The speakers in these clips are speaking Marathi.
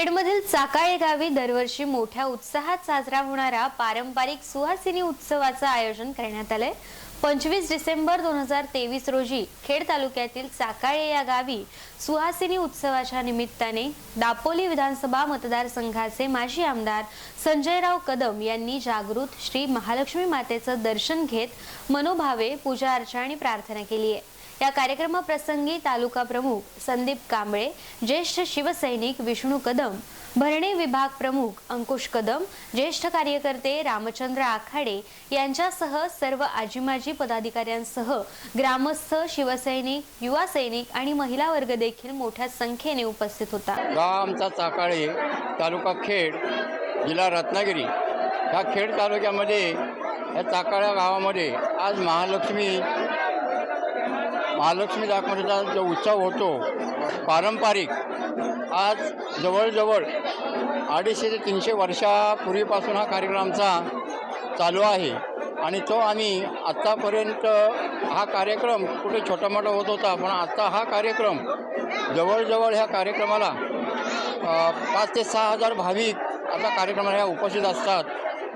खेडमधील चाकाळे गावी दरवर्षी मोठ्या उत्साहात साजरा होणारा पारंपरिक सुहासिनी उत्सवाचं आयोजन करण्यात आलंय. पंचवीस डिसेंबर दोन हजार तेवीस रोजी खेड तालुक्यातील चाकाळे या गावी सुहासिनी उत्सवाच्या निमित्ताने दापोली विधानसभा मतदारसंघाचे माजी आमदार संजयराव कदम यांनी जागृत श्री महालक्ष्मी मातेचं दर्शन घेत मनोभावे पूजा अर्चा आणि प्रार्थना केली आहे. या कार्यक्रमाप्रसंगी तालुका प्रमुख संदीप कांबळे ज्येष्ठ शिवसैनिक विष्णू कदम भरणे विभाग प्रमुख अंकुश कदम ज्येष्ठ कार्यकर्ते रामचंद्र आखाडे यांच्यासह सर्व आजीमाजी पदाधिकाऱ्यांसह ग्रामस्थ शिवसैनिक युवा सैनिक आणि महिला वर्ग देखील मोठ्या संख्येने उपस्थित होता. गाव आमचा चाकाळे तालुका खेड जिल्हा रत्नागिरी. ह्या खेड तालुक्यामध्ये या चाकाळ्या गावामध्ये आज महालक्ष्मी महालक्ष्मी दाखवण्याचा जो उत्सव होतो पारंपरिक आज जवळजवळ अडीचशे ते तीनशे वर्षापूर्वीपासून हा कार्यक्रम आमचा चालू आहे. आणि तो आम्ही आत्तापर्यंत हा कार्यक्रम कुठे छोटा मोठा होत होता पण आत्ता हा कार्यक्रम जवळजवळ ह्या कार्यक्रमाला पाच ते सहा हजार भाविक आता कार्यक्रमाला ह्या उपस्थित असतात.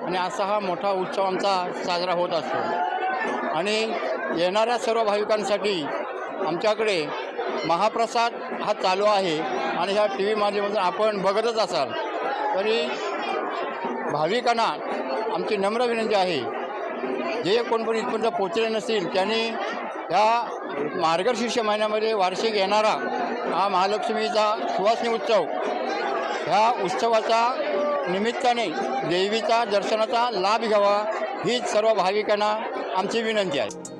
आणि असा हा मोठा उत्सव आमचा साजरा होत असतो. आणि येणाऱ्या सर्व भाविकांसाठी आमच्याकडे महाप्रसाद हा चालू आहे आणि ह्या टी व्ही माध्यमातून आपण बघतच असाल. तरी भाविकांना आमची नम्र विनंती आहे जे कोण पण इथपर्यंत पोचले नसतील त्यांनी ह्या मार्गशीर्ष महिन्यामध्ये वार्षिक येणारा हा महालक्ष्मीचा सुवासनी उत्सव ह्या उत्सवाचा निमित्ताने देवीचा दर्शनाचा लाभ घ्यावा हीच सर्व भाविकांना आमची विनंती आहे.